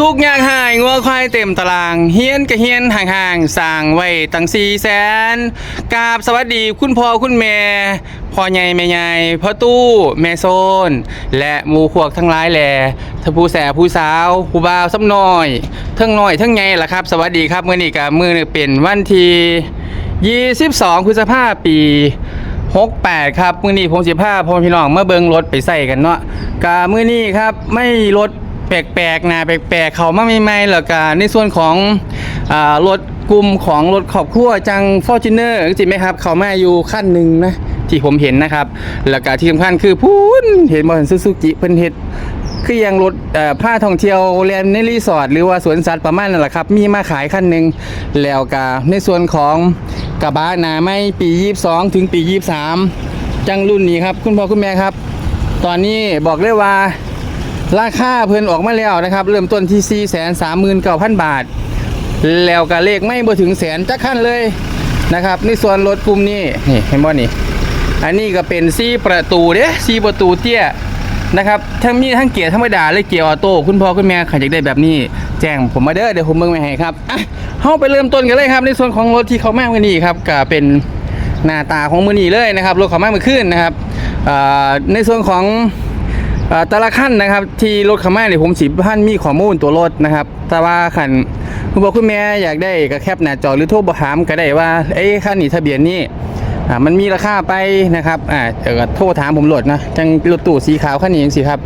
ทุกข์ยากหายงัวควายเต็มตาราง เฮียนกะเฮียนห่างๆสร้างไว้ตั้งสี่แสนกราบสวัสดีคุณพ่อคุณแม่พ่อใหญ่แม่ใหญ่พ่อตู้ แม่โซน และหมู่พวกทั้งหลายแหล่ทผู้แสผู้สาว ผู้บ่าวซ้ำน้อย ทั้งน้อยทั้งใหญ่ล่ะครับ สวัสดีครับมื้อนี้ก็มื้อนี้เป็นวันที่22พฤษภาคมปี 68 ครับมื้อนี้ผมสิพาพ่อพี่น้องมาเบิ่งรถไปใส่กันเนาะกามื้อนี้ครับไม่รถ แปลกๆนะแปลกๆ เขามาใหม่ๆแล้วก็ในส่วนของรถกลุ่มของรถครอบครัวจัง Fortuner จริงไหมครับ เขามาอยู่ขั้นหนึ่งนะที่ผมเห็นนะครับ แล้วก็ที่สำคัญคือพูนเห็นบ่ซูซูกิเพิ่นเฮ็ดคือยังรถผ้าท่องเที่ยวแลนในรีสอร์ทหรือว่าสวนสัตว์ประมาณนั่นแหละครับ มีมาขายคันหนึ่งแล้วก็ในส่วนของกระบะหนาไม่ปี 22 ถึงปี 23 จังรุ่นนี้ครับ คุณพ่อคุณแม่ครับ ตอนนี้บอกเลยว่า ราคาเพิ่นออกมาแล้วนะครับ เริ่มต้นที่ 439,000 บาท แล้วก็เลขไม่บ่ถึงแสนจักขั้นเลยนะครับ ในส่วนรถกลุ่มนี้นี่เห็นบ่นี่ อันนี้ก็เป็นซีประตูเด้ซีประตูเตี้ยนะครับทั้งมีทั้งเกียร์ธรรมดาและเกียร์ออโต้คุณพ่อคุณแม่ใครอยากได้แบบนี้ แจ้งผมมาเด้อเดี๋ยวผมเบิ่งไว้ให้ครับอะเฮาไปเริ่มต้นกันเลยครับ ในส่วนของรถที่เขามาเมื่อนี้ครับก็เป็นหน้าตาของมือนีเลยนะครับรถเขาแมาเมื่อคืนนะครับในส่วนของ แต่ละขั้นนะครับ ที่รถขามาเนี่ยผมสิพันมีข้อมูลตัวรถนะครับ แต่ว่าคันคุณพ่อคุณแม่อยากได้ก็แคปหน้าจอหรือโทรบ่ถามก็ได้ว่าเอ้ยคันนี้ทะเบียนนี้อ่ามันมีราคาไปนะครับอ่าเดี๋ยวโทรถามผมโหลดนะจังรถตู้สีขาวคันนี้ยังสิครับ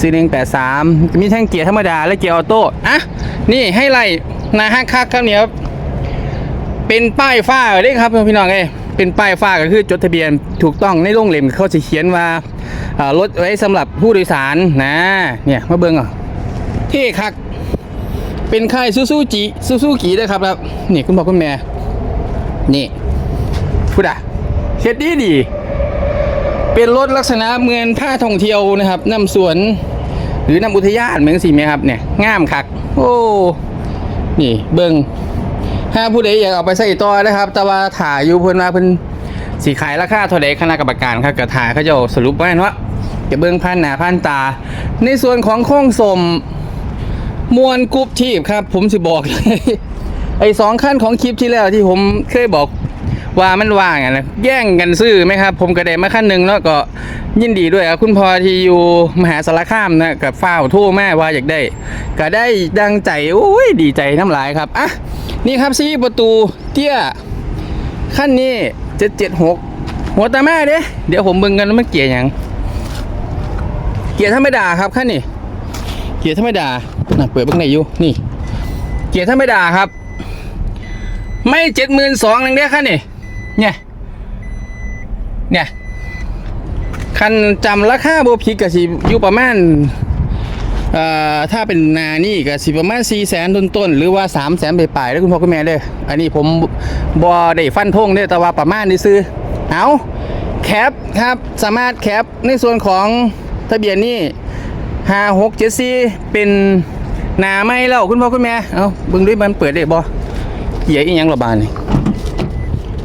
ซีหนึ่งแปดสามมีทั้งเกียร์ธรรมดาและเกียร์ออโต้อะนี่ให้ไล่นาฮักคักครับเนี่ยครับเป็นป้ายฝ้าเด้ครับพี่น้องเอ้เป็นป้ายฝ้าก็คือจดทะเบียนถูกต้องในโรงเล่มเขาจะเขียนว่า รถไว้สำหรับผู้โดยสารนะเนี่ยมาเบิ่งเอะเท่คักเป็นค่ายซูซูจิซูซูกิด้วยครับครับนี่คุณพ่อคุณแม่นี่พูดอะเฮ็ดดีดี เป็นรถลักษณะเหมือนผ้าท่องเที่ยวนะครับนำสวน หรือนำอุทยานเหมือนสิไหมครับเนี่ยงามคัก โอ้นี่เบิงถ้าผู้ใดอยากเอาไปใส่ต่อนะครับ แต่ว่าถ่ายอยู่เพิ่นว่าเพิ่น สีขายราคาเท่าใดคณะกรรมการครับก็ถ่ายเขาจะสรุปไว้เนาะจะเบิ่งพันหน้าพันตา ในส่วนของโค้งสมมวลกรุ๊ปทีบครับ ผมสิบอกเลยไอ้สองขั้นของคลิปที่แล้วที่ผมเคยบอกว่ามันว่างอะนะแย่งกันซื้อไหมครับ ผมก็ได้มาขั้นหนึ่งแล้วก็ยินดีด้วยครับคุณพอที่อยู่มหาสารคามนะกับฝ้าวทั่วแม่ว่าอยากได้ ก็ได้ดังใจโอ้ยดีใจน้ำลายครับอะนี่ครับซีประตูเตี้ยขั้นนี้ เจ็ดเจ็ดหกหัวตาแม่เด้เดี๋ยวผมเบิ่งกันว่ามันเกียร์ยังเกียร์ธรรมดาครับขั้นนี้เกียร์ธรรมดาน่ะเปิดเบิ่งไหนอยู่นี่ เกียร์ธรรมดาครับ ไม่เจ็ดหมื่นสองนึงเด้อคันนี่เนี่ยเนี่ยคันจำราคาโบพิกกับสิอยู่ประมาณ ถ้าเป็นนานี่ก็สิประมาณ4 0 0แสนต้นๆหรือว่า3 0 0แสนไปลายๆแล้วคุณพ่อคุณแม่เด้ออันนี้ผมบอได้ฟันธงเด้แต่ว่าประมาณนี้ซื้อเอาแคปครับสามารถแคปในส่วนของทะเบียนนี่5 6 7 4เป็นหนาไม่แล้วคุณพ่อคุณแม่เอาบิ่งด้วยมันเปิดได้บ่เกียร์อีกยังระบานนี่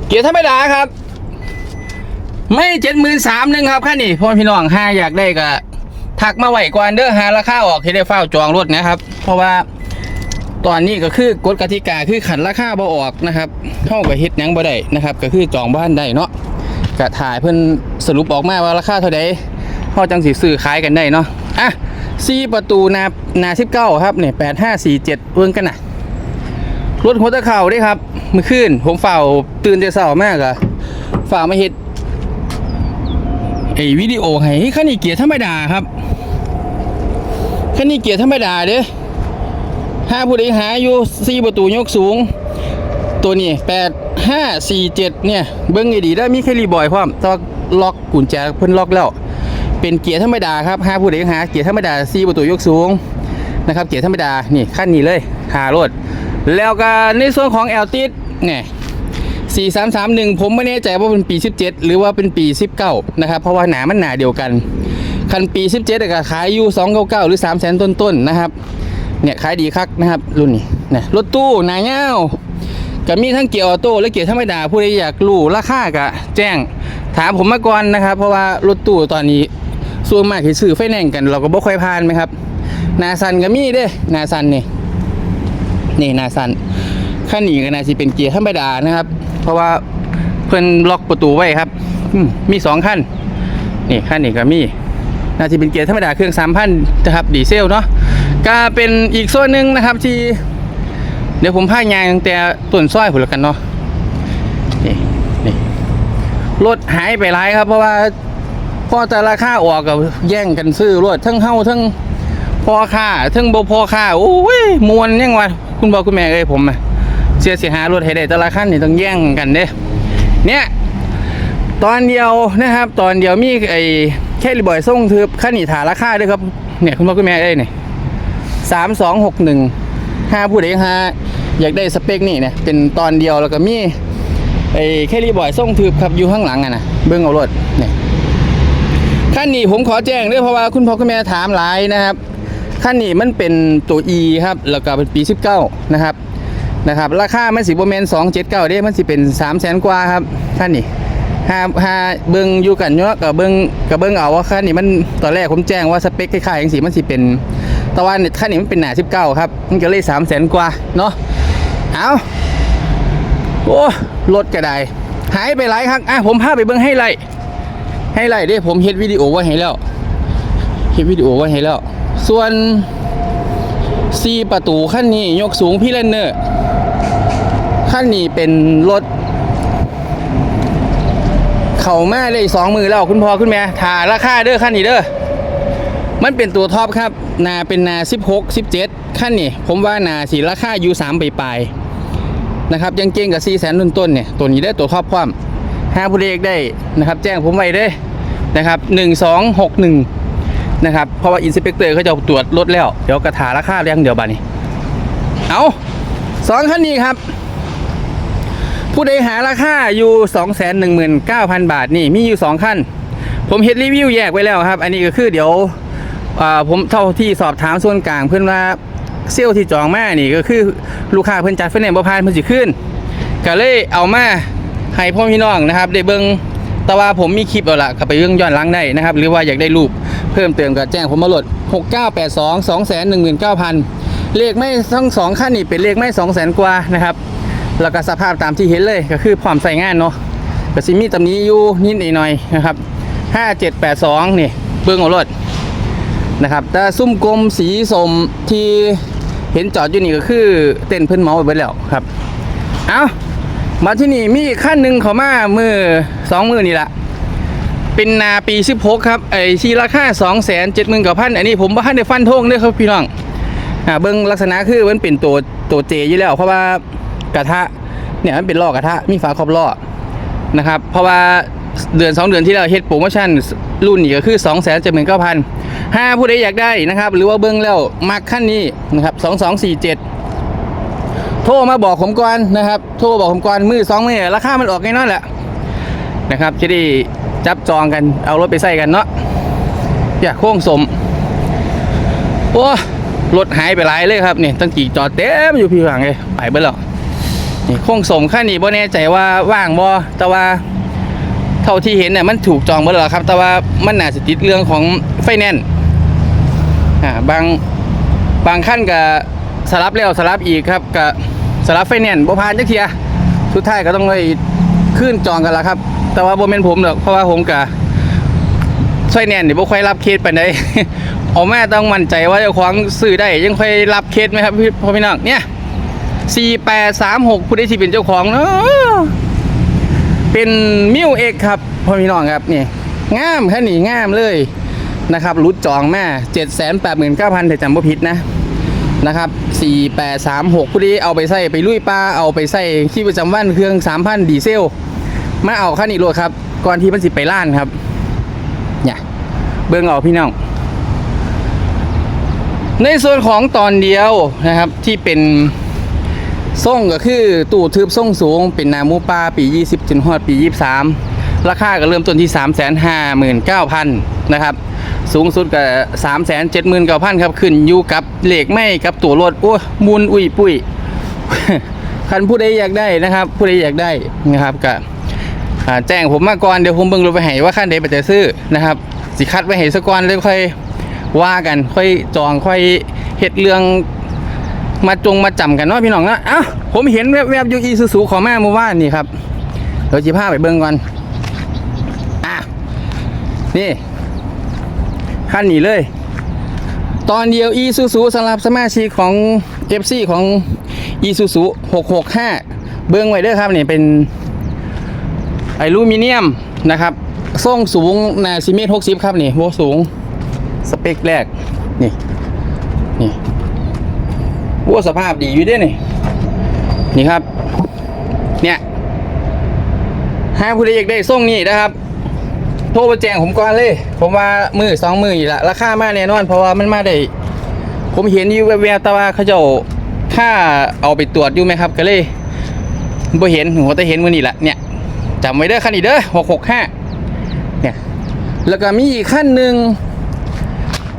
เกียร์ธรรมดาครับ ไม่เจ็ดหมื่นสามหนึ่งครับค่านี่พ่อพี่น้องห้าอยากได้ก็ ทักมาไหวก่อนเด้อหาราคาออกให้ได้เฝ้าจองรถนะครับ เพราะว่าตอนนี้ก็คือกฎกติกาคือขันราคาบ่ออกนะครับเข้ากับเฮ็ดยังบ่ได้นะครับ ก็คือจองบ้านได้เนาะกะถ่ายเพิ่นสรุปออกมาว่าราคาเท่าใดเฮาจังสิซื้อขายกันได้เนาะอะสี่ประตูหนาหนา19ครับเนี่ย8547เบิ่งกันนะรถหัวตะเข่าด้วยครับเมื่อคืนผมเฝ้าตื่นแต่เช้ามากอะฝ่ามาเฮ็ดไอ้วิดีโอให้เฮ้ยคันนี้เกียร์ธรรมดาครับ คันนี้เกียร์ธรรมดาเด้ห้าผู้ใดหาอยู่สี่ประตูยกสูง ตัวนี้แปดห้าสี่เจ็ดเนี่ย เบิ้งดีได้มีแคลีบอยพร้อมต้องล็อกกุญแจเพิ่นล็อกแล้ว เป็นเกียร์ธรรมดาครับห้าผู้ใดหาเกียร์ธรรมดาสี่ประตูยกสูงนะครับเกียร์ธรรมดานี่ขั้นนี้เลยหารถแล้วก็ในส่วนของแอลติสเนี่ยสี่สามสามหนึ่งผมไม่แน่ใจว่าเป็นปี17หรือว่าเป็นปี19นะครับเพราะว่าหนามันหนาเดียวกัน คันปี 17ก็ขายอยู่299 หรือ 3 0 0 0 0 0ต้นๆนะครับ เนี่ยขายดีคักนะครับ รุ่นนี้นะรถตู้หนาเงาก็มีทั้งเกียร์ออโต้และเกียร์ธรรมดาผู้ใดอยากรู้ราคาก็แจ้งถามผมมาก่อนนะครับ เพราะว่ารถตู้ตอนนี้ส่วนมากที่ซื้อไฟแนนซ์กัน เราก็บ่ค่อยผ่านไหมครับนาซันก็มีเด้นาซันนี่นี่นาซันขั้นนี้ก็น่าสิเป็นเกียร์ธรรมดานะครับ เพราะว่าเพิ่นล็อกประตูไว้ครับมมีสองขั้นนี่ขั้นนี้ก็มี น่าจะเป็นเกียร์ธรรมดาเครื่อง 3,000 นะครับดีเซลเนาะก็เป็นอีกส่วนหนึ่งนะครับที่ เดี๋ยวผมพายางตั้งแต่ต้นซ้อยผุนละกันเนาะนี่นี่รถหายไปหลายครับ เพราะว่าพอแต่ราคาออกกับแย่งกันซื้อรถทั้งเฮาทั้งพอค่าทั้งบ่พอค่าโอ้ยมวนยังวะคุณบอกคุณแม่เอ้ยผมอะเสียเสียหารถให้ได้แต่ละคันนี่ต้องแย่งกันเด้เนี่ยตอนเดียวนะครับ ตอนเดียวมีไอ แค่รีบอยส่งทึบขั้นนีถาราคาด้วยครับเนี่ยคุณพ่อคุณแม่ได้เนี่ยสามสองหกหนึ่งห้าผู้ใดห้าอยากได้สเปคนี่เนี่ยเป็นตอนเดียวแล้วก็มีไอ้แค่รีบอยส่งทึบครับอยู่ข้างหลังอะนะเบื้องเอารถเนี่ยขั้นนี้ผมขอแจ้งด้วยเพราะว่าคุณพ่อคุณแม่ถามหลายนะครับขั้นนี้มันเป็นตัว E ครับแล้วก็เป็นปี 19 นะครับนะครับ ราคามันสิบเมนสองเจ็ดเก้าเด้มันสิเป็นสามแสนกว่าครับขั้นนี้ หาหาเบิ่งอยู่กันเนาะกับเบิ่งกับเบิ่งเอาว่าคันนี้มันตอนแรกผมแจ้งว่าสเปคคล้ายๆอย่างสีมันสิเป็นแตะวันคันนี้มันเป็นหนา19ครับ มันก็เลย3 0 0แสนกว่าเนาะเอาโอ้รถก็ได้หายไปหลายครั้งอะผมพาไปเบิ่งให้ไล่ให้ไล่เด้ผมเฮ็ดวิดีโอไว้ให้แล้วเฮ็ดวิดีโอไว้ให้แล้ว ส่วนซีประตูคันนี้ยกสูงพี่เลนเนอร์คันนี้เป็นรถ เขามาเลยสองมือแล้วคุณพ่อคุณแม่ถ่าราคาเด้อขั้นนี้เด้อมันเป็นตัวท็อปครับ นาเป็นนา 16 17ขั้นนี้ผมว่านาสีราคาอยู่3ปลายนะครับยังเก่งกับ4แสนต้นต้นเนี่ยตัวนี้ได้ตัวท็อปความห้าผู้เลขได้นะครับ แจ้งผมไว้เด้นะครับ 1261 นะครับ เพราะว่าอินสเปกเตอร์เขาจะตรวจรถแล้ว เดี๋ยวกระถาราคาเรียงเดี๋ยวบานี้เอาสองคันนี้ครับ ผู้ใดหาราคาอยู่ 219,000 บาทนี่มีอยู่ 2 ขั้น ผมเฮ็ดรีวิวแยกไว้แล้วครับ อันนี้ก็คือเดี๋ยวผมเท่าที่สอบถามส่วนกลางเพื่อนว่าเซลล์ที่จองมานี่ก็คือลูกค้าเพิ่นจัดไฟแนนซ์บ่ผ่านเพิ่นสิขึ้นก็เลยเอามาให้พ่อพี่น้องนะครับได้เบิ่งแต่ว่าผมมีคลิปเอาละก็ไปเรื่องย้อนหลังได้นะครับ หรือว่าอยากได้รูปเพิ่มเติมก็แจ้งผมมาโหลด 6982 219,000 เลขไม่ทั้งสองขั้นนี่เป็นเลขไม่200,000 กว่านะครับ แล้วก็สภาพตามที่เห็นเลยก็คือพร้อมใส่งานเนาะก็สิมีตำนี้อยู่นิดหน่อยนะครับ 5782 นี่เบื้องเอารถนะครับ แต่ซุ้มกลมสีสมที่เห็นจอดอยู่นี่ก็คือเต้นเพิ่นเมาไปแล้วครับ เอามาที่นี่มีขั้นหนึ่งเขามามือสองมือนี่ละเป็นนาปี16ครับไอชีราคา2 7 0 0 0 0กับพันอันนี้ผมว่าให้ได้ฟันธงเด้อครับพี่น้องอ่าเบิ้งลักษณะคือมันเป็นตัวตัวเจอยู่แล้วเพราะว่า กระทะเนี่ยมันเป็นล้อกระทะมีฝาครอบล้อนะครับ เพราะว่าเดือน 2 เดือนที่เราเฮ็ดโปรโมชั่นรุ่นนี้ก็คือ 2 7 9 0 0 0ห้าผู้ใดอยากได้นะครับ หรือว่าเบิ้งแล้วมักขั้นนี้นะครับ2247 โทรมาบอกผมก่อนนะครับ โทรบอกผมก่อนมือสองมือราคามันออกแน่นอนแหละนะครับจะได้จับจองกันเอารถไปใส่กันเนาะอย่าโค้งสมโอ้รถหายไปหลายเลยครับนี่ตั้งกี่จอดเต็มอยู่พี่หลังเลยไปเบิดแล้ว นี่โค้งสมขั้นนี้บ่แน่ใจว่าว่างบ่แต่ว่าเท่าที่เห็นเนี่ยมันถูกจองเบิดแล้วครับ แต่ว่ามันน่าจะติดเรื่องของไฟแนนซ์อ่าบางบางขั้นกับสลับแล้วสลับอีกครับกับสลับไฟแนนซ์บ่ผ่านจักเทียสุดท้ายก็ต้องไปขึ้นจองกันล้วครับ แต่ว่าบ่แม่นผมหรอกเพราะว่าผมกับไฟแนนซ์นี่บ่ค่อยรับเคสปานใดเอาแม่ต้องมั่นใจว่าเจ้าของซื้อได้ยังค่อยรับเคสไหมครับพี่พ่อพี่น้องเนี่ย 4836ผู้ใดที่เป็นเจ้าของเนาะเป็นมิวเอกครับพ่อพี่น้องครับนี่งามแค่นี้งามเลยนะครับรุดจองแม่789,000ถ้าจำบ่ผิดนะนะครับ4836ผู้ใดเอาไปใส่ไปลุยปลาเอาไปใส่ที่ประจำวันเครื่อง3,000ดีเซลมาเอาคันนี้โลดครับ ก่อนที่มันสิไปล้านครับเนี่ยเบิ่งเอาพี่น้อง ในส่วนของตอนเดียวนะครับที่เป็น ส่งก็คือตู้ทึบส่งสูงเป็นนามูปลาปี 20จนฮอดปี 23 ราคาก็เริ่มต้นที่ 359,000นะครับสูงสุดก็379,000ครับขึ้นอยู่กับเหล็กไม่กับตัวรถโอ้มุนอุ้ยปุ้ยคันผู้ใดอยากได้นะครับ ผู้ใดอยากได้นะครับก็แจ้งผมมาก่อนเดี๋ยวผมเบิ่งรถไปให้ว่าคันใดไปจะซื้อนะครับ สิคัดไว้ให้สกก่อนเลยค่อยว่ากันค่อยจองค่อยเฮ็ดเรื่อง มาจงมาจำกันเนาะพี่น้องเนาะเอ้าผมเห็นแวบๆอยู่อีซูซูของแมาเมื่อวานนี่ครับเดี๋ยวจีพาไปเบิ่งก่อนอะนี่ขั้นนี้เลย ตอนเดียวอีซูซูสำหรับสมาชิกของ FC ของอีซูซู665 เบื้องไว้เด้อครับนี่เป็นไอลูมิเนียมนะครับส่งสูงนาซิเมตร60ครับนี่โวสูง สเปคแรก นี่ วัวสภาพดีอยู่ด้วยนี่นี่ครับ เนี่ยห้าผู้ใดอยากได้ส่งนี่นะครับโทรมาแจ้งผมก่อนเลย ผมว่ามือสองมืออยู่ละราคามากแน่นอน เพราะว่ามันมาได้ ผมเห็นอยู่แวบๆแต่ว่าเขาเจะค่าเอาไปตรวจอยู่ไหมครับ ก็เลยบ่เห็นหัวแต่เห็นมือนี่ละเนี่ยจำไว้เด้อคันนี้เด้อหกหกห้าเนี่ยแล้วก็มีอีกขั้นหนึ่ง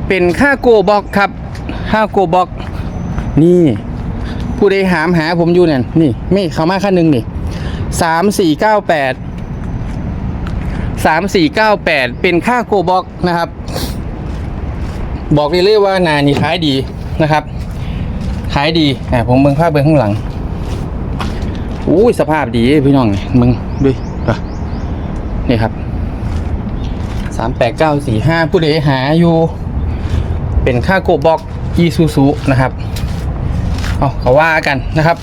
เป็นค่าโกบ็อกครับค่าโกบ็อก นี่ ผู้ใดหามหาผมอยู่เนี่ยนี่ไม่เขามาขั้นหนึ่งนี่สามสี่เก้าแปดสามสี่เก้าแปดเป็นค่าโกบ็อกนะครับ บอกได้เลยว่างานนี้ขายดีนะครับขายดีอะผมเบิ่งภาพเบิ่งข้างหลังอุ้ยสภาพดีพี่น้องมึงดูนี่ครับสามแปดเก้าสี่ห้าผู้ใดหาอยู่ เป็นค่าโกบ็อกอีซูซูนะครับ เอาเขาว่ากันนะครับ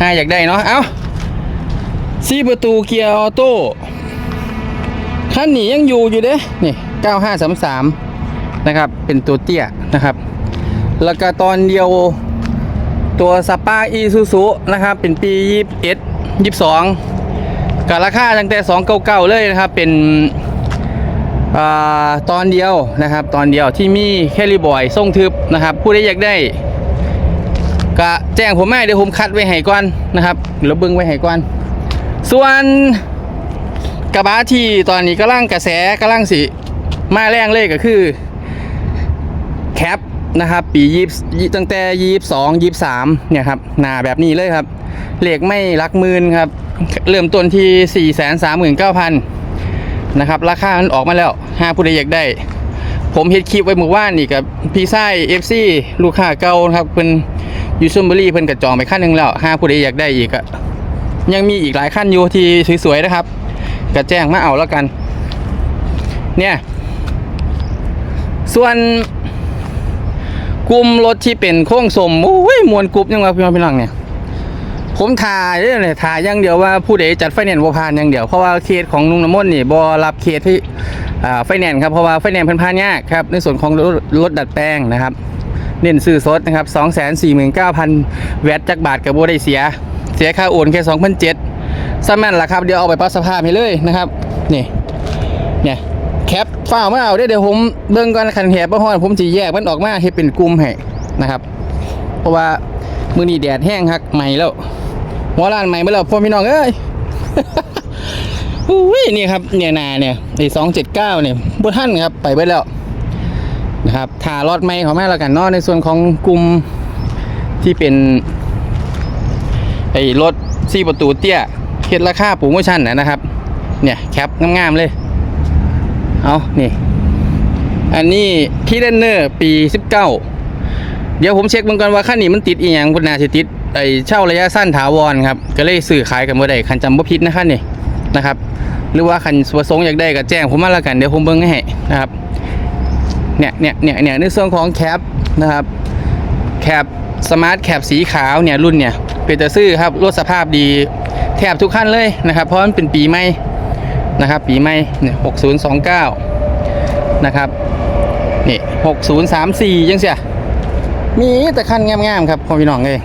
ห้าอยากได้เนาะเอาซีประตูเกียร์ออโต้คันนี้ยังอยู่อยู่เด้นี่9533นะครับเป็นตัวเตี้ยนะครับ แล้วก็ตอนเดียวตัวสปาอีซูซูนะครับเป็นปี21 22กับราคาตั้งแต่299เลยนะครับเป็นอตอนเดียวนะครับ ตอนเดียวที่มีแคลิบอยส่งทึบนะครับ ผู้ใดอยากได้ ก็แจ้งผมแม่เดี๋ยวผมคัดไว้ให้ก่อนนะครับหรือเบิ้งไว้ให้ก่อน ส่วนกระบะที่ตอนนี้กำลังกระแสกำลังสิมาแรงเลยก็คือแคปนะครับปียี่ตั้งแต่ยี่สองยี่สามเนี่ยครับหนาแบบนี้เลยครับเหล็กไม่รักมืนครับ เริ่มต้นที่สี่แสนสามหมื่นเก้าพันนะครับ ราคามันออกมาแล้วห้าผู้ใดอยากได้ ผมเฮ็ดคลิปไว้เมื่อวานนี่กับพี่ไส้เอฟซีลูกค้าเก่านะครับเพิ่น ยูซุมเบอรี่เพิ่นกระจองไปขั้นหนึ่งแล้วห้าผู้ใดอยากได้อีกอะยังมีอีกหลายขั้นอยู่ที่สวยๆนะครับก็แจ้งมาเอาแล้วกัน เนี่ย ส่วนกลุ่มรถที่เป็นโค้งสมโอ้ยมวนกรุ๊ปยังว่าพี่น้องพี่น้องเนี่ย ผมถ่ายเนี่ยถ่ายอย่างเดียวว่าผู้ใดจัดไฟแนนซ์บ่ผ่านอย่างเดียวเพราะว่าเคสของลุงน้ำมนต์นี่บ่รับเคสที่ไฟแนนซ์ครับเพราะว่าไฟแนนซ์เพิ่นผ่านยากครับในส่วนของรถรถดัดแปลงนะครับ เน้นซื้อสดนะครับ249,000 แวตจากบาทกับบ่ได้เสีย เสียค่าโอนแค่2,007ซ้ำนั่นล่ะครับ เดี๋ยวเอาไปปรับสภาพให้เลยนะครับ นี่เนี่ยแคปฝ้าวมาเอาเด้อเดี๋ยวผมเบิ่งก่อนคันแหบบ่ฮ้อนผมสิแยกมันออกมาเฮ็ดเป็นกลุ่มให้นะครับ เพราะว่ามือนี้แดดแห้งฮักใหม่แล้วหัวร้านใหม่มาแล้วพ่อพี่น้องเอ้ยอุ้ยนี่ครับเนี่ยนาเนี่ยไอ้สองเจ็ดเก้าเนี่ยบุท่านครับไปไปแล้ว นะครับถ่ารอดไม่ของแม่แล้วกันเนาะในส่วนของกลุ่มที่เป็นไอ้รถสี่ประตูเตี้ยเฮ็ดราคาโปรโมชั่นนะนะครับ เนี่ยแคปงามๆเลย เอานี่ อันนี้ที่เดนเนอร์ปี 19 เดี๋ยวผมเช็คเบิ่งก่อนว่าคันนี้มันติดอีหยังพุ่นาสิติดไอเช่าระยะสั้นถาวรครับ ก็เลยซื้อขายกันบ่ได้คันจำบ่ผิดนะคันนี้นะครับ หรือว่าคันประสงค์อยากได้ก็แจ้งผมมาแล้วกันเดี๋ยวผมเบิ่งให้นะครับ เนี่ยเนี่ยเนี่ยเนี่ยในส่วนของแคปนะครับแคปสมาร์ทแคปสีขาวเนี่ยรุ่นเนี่ยเป็นจะซื้อครับรถสภาพดีแทบทุกคันเลยนะครับเพราะมันเป็นปีใหม่นะครับปีใหม่เนี่ย6029นะครับนี่6034ยังเสียมีแต่คันงามๆครับพ่อพี่น้องเลย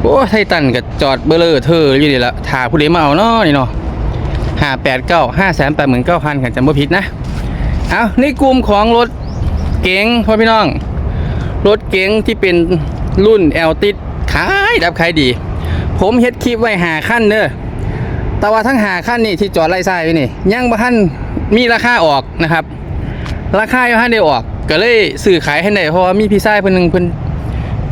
โอ้ไททันกับจอดเบลเลอร์เธออยู่นี่ละถ่าผู้ใดมาเอาเนาะนี่เนาะห้าแปดเก้าห้าแสนแปดหมื่นเก้าพันกันจำบ่ผิดนะ เอาในกลุ่มของรถเก๋งพ่อพี่น้อง รถเก๋งที่เป็นรุ่นแอลติดขายดับขายดี ผมเฮ็ดคลิปไว้หาขั้นเด้อแต่ว่าทั้งหาขั้นนี่ที่จอดไล่ไส้ไว้นี่ยังบ่ทันมีราคาออกนะครับ ราคายังให้ได้ออก ก็เลยสื่อขายให้ได้เพราะว่ามีพี่ชายเพิ่นหนึงเพิ่น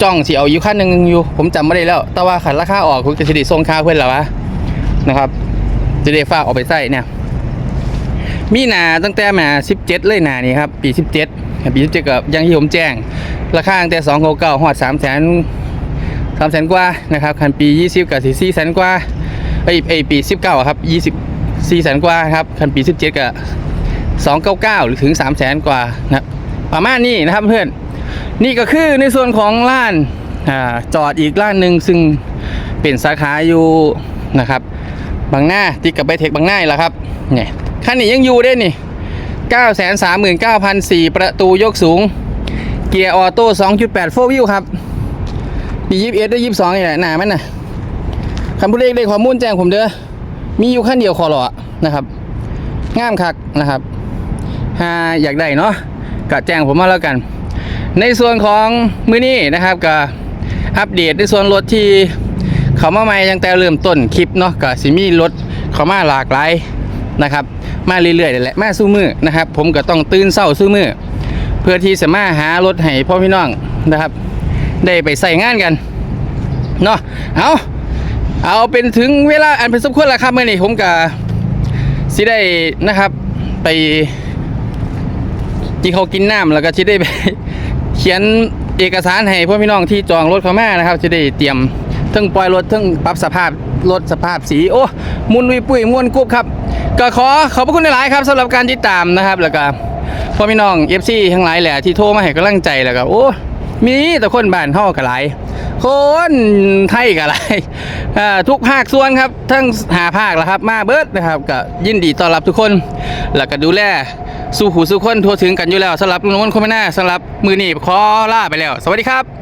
จ้องสิเอาอยู่คันหนึ่งอยู่ ผมจำไม่ได้แล้ว แต่ว่าขันราคาออกผมจะสิได้ส่งค่าเพิ่นแล้ววะนะครับจะได้ฝากออกไปใส่เนี่ย มีหนาตั้งแต่มา 17 เลยหนานี่ครับ ปี 17 ปี 17ก็อยังที่ผมแจ้ง ราคาตั้งแต่2 9 9ฮอด3แสน3แสนกว่านะครับคันปี 20ก็สิ4แสนกว่าไอ้ไอ้ปี 19ครับ20 4แสนกว่าครับคันปี 17ก็299 หรือถึง3แสนกว่านะครับประมาณนี้นะครับเพื่อนนี่ก็คือในส่วนของร้านอาจอดอีกร้านหนึ่งซึ่งเป็นสาขาอยู่นะครับบางหน้าติดกับไบเทคบางหน้าแหละครับเนี่ย คันนี้ยังอยู่ได้นี่9 3 9 0 0 4 ประตูยกสูง เกียร์ออโต้2.8 4วิวครับปี21ด้วย22นี่แหละหนามันน่ะคันผู้เล็กได้ข้อมูลแจ้งผมเด้อมีอยู่ขั้นเดียวคอหรอนะครับง่ามคักนะครับถ้าอยากได้เนาะก็แจ้งผมมาแล้วกัน ในส่วนของมือนี้นะครับก็อัปเดตในส่วนรถที่เขามาใหม่ตั้งแต่เริ่มต้นคลิปเนาะก็สิมีรถเขามาหลากหลายนะครับ มาเรื่อยๆนี่แหละมาสู้มือนะครับ ผมก็ต้องตื่นเศร้าสู้มือเพื่อที่จะมาหารถให้พ่อพี่น้องนะครับ ได้ไปใส่งานกันเนาะเอาเอาเป็นถึงเวลาอันเป็นสมควรแล้วครับเมื่อนี้ผมก็สิได้นะครับ ไปกินเขากินน้ำแล้วก็จะได้ไปเขียนเอกสารให้พ่อพี่น้องที่จองรถเขามานะครับจะได้เตรียมทั้งปล่อยรถทั้งปรับสภาพรถสภาพสีโอ้มุนวิปุ้ยม่วนกุ๊บครับ ก็ขอขอบพระคุณหลายๆครับสำหรับการติดตามนะครับ แล้วก็พ่อพี่น้องเอฟซีทั้งหลายแหละที่โทรมาให้กำลังใจแล้วก็โอ้มีแต่คนบ้านเฮาก็หลาย คนไทยก็หลายทุกภาคส่วนครับ ทั้งหาภาคแล้วครับ มาเบิดนะครับก็ยินดีต้อนรับทุกคน แล้วก็ดูแลสู้หูสู้คนทั่วถึงกันอยู่แล้วสำหรับลุงนวลคอมเมน่าสำหรับมือหนีบขอล่าไปแล้ว สวัสดีครับ